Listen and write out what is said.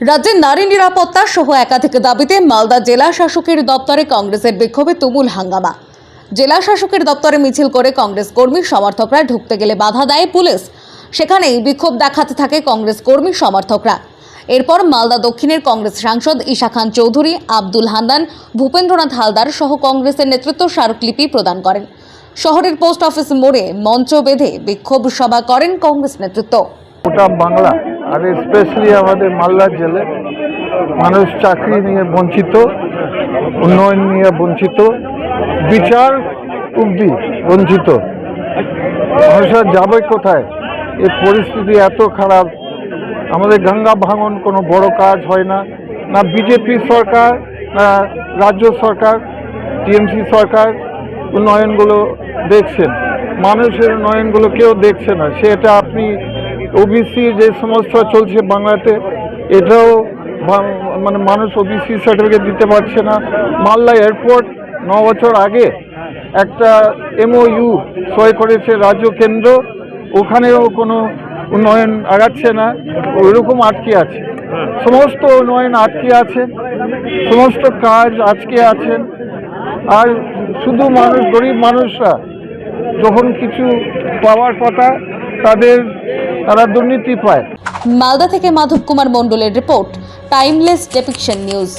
রাজ্যে নারী নিরাপত্তা সহ একাধিক দাবিতে মালদা জেলা শাসকের দপ্তরে কংগ্রেসের বিক্ষোভে তুমুল হাঙ্গামা। জেলা শাসকের দপ্তরে মিছিল করে কংগ্রেস কর্মী সমর্থকরা ঢুকতে গেলে বাধা দেয় পুলিশ। সেখানেই বিক্ষোভ দেখাতে থাকে কংগ্রেস কর্মী সমর্থকরা। এরপর মালদা দক্ষিণের কংগ্রেস সাংসদ ঈশা খান চৌধুরী, আব্দুল হান্দান ভূপেন্দ্রনাথ হালদার সহ কংগ্রেসের নেতৃত্ব স্মারকলিপি প্রদান করেন। শহরের পোস্ট অফিস মোড়ে মঞ্চ বেঁধে বিক্ষোভ সভা করেন কংগ্রেস নেতৃত্ব। বাংলা আর স্পেশালি আমাদের মালদা জেলে মানুষ চাকরি নিয়ে বঞ্চিত, উন্নয়ন নিয়ে বঞ্চিত, বিচার অব্দি বঞ্চিত। মানুষরা যাবে কোথায়? এই পরিস্থিতি এত খারাপ। আমাদের গঙ্গা ভাঙন কোনো বড় কাজ হয় না। না বিজেপি সরকার, না রাজ্য সরকার, টিএমসি সরকার উন্নয়নগুলো দেখছেন। মানুষের উন্নয়নগুলো কেউ দেখছে না। সেটা আপনি ওবিসি যে সমস্যা চলছে বাংলাতে, এটাও মানে মানুষ ওবিসি সার্টিফিকেট দিতে পারছে না। মালদা এয়ারপোর্ট, ন বছর আগে একটা এমওইউ সই করেছে রাজ্য কেন্দ্র, ওখানেও কোনো উন্নয়ন আগাচ্ছে না, ওইরকম আটকে আছে। সমস্ত উন্নয়ন আটকে আছে, সমস্ত কাজ আটকে আছেন আর শুধু মানুষ, গরিব মানুষরা যখন কিছু পাওয়ার কথা, তাদের তারা দুর্নীতি পায়। মালদা থেকে মাধব কুমার মণ্ডলের রিপোর্ট টাইমলেস ডেপিকশন নিউজ